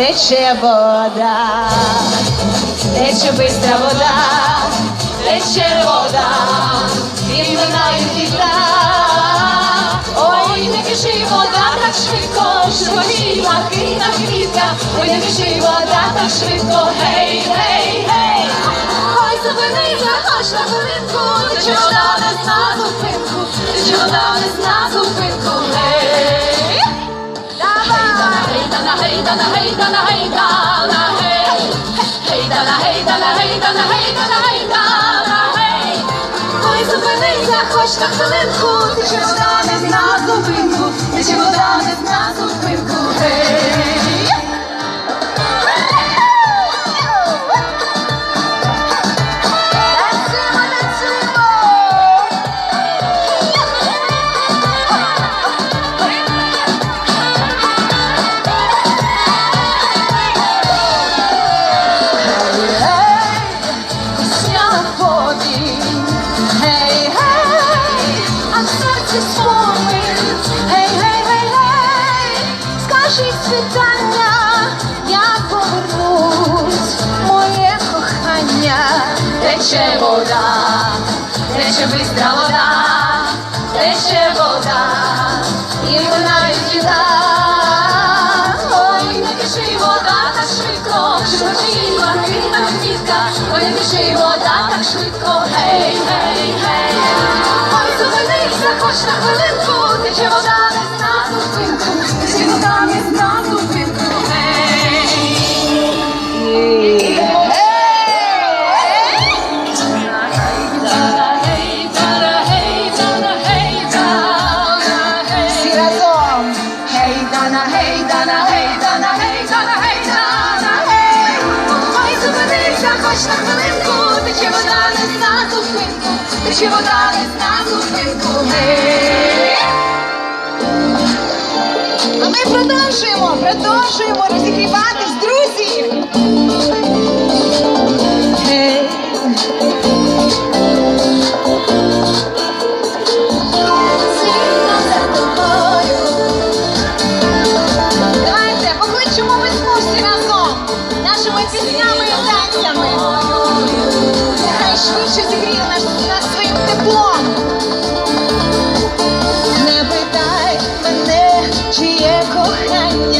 тече вода, тече бистра вода, тече вода, і минають літа. Ой, не біжи вода так швидко, животі блакитна квітка, ой, не біжи вода так швидко, гей, гей, гей. Ой, зупинися, хоч на хвилинку, ти вода не зупинку, ти чи Гей. Ой, зупинися, хоч на хвилинку, ти чи вода не на зупинку, ти чи вода не на зупинку, гей. Тече вода, тече бистра вода, тече вода, і вона літа. Ой, не біжи вода так швидко, швидко, швидко, швидко, швидко, швидко, швидко, швидко, швидко, швидко, гей, гей, гей. Хоч на хвилинку, тече вода не зна зупинку, тече вода не зна зупинку. А ми продовжуємо, продовжуємо розігріватись, друзі. Піснями і танцями. Хай швидше зігріє нас, нас своїм теплом. Не питай мене, чи є кохання,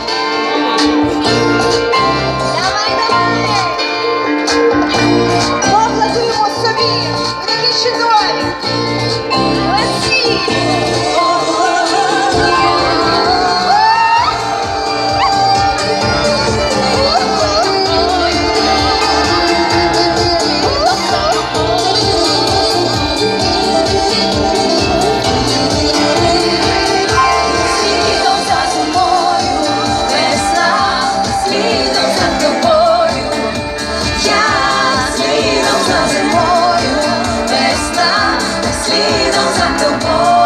she don't the war.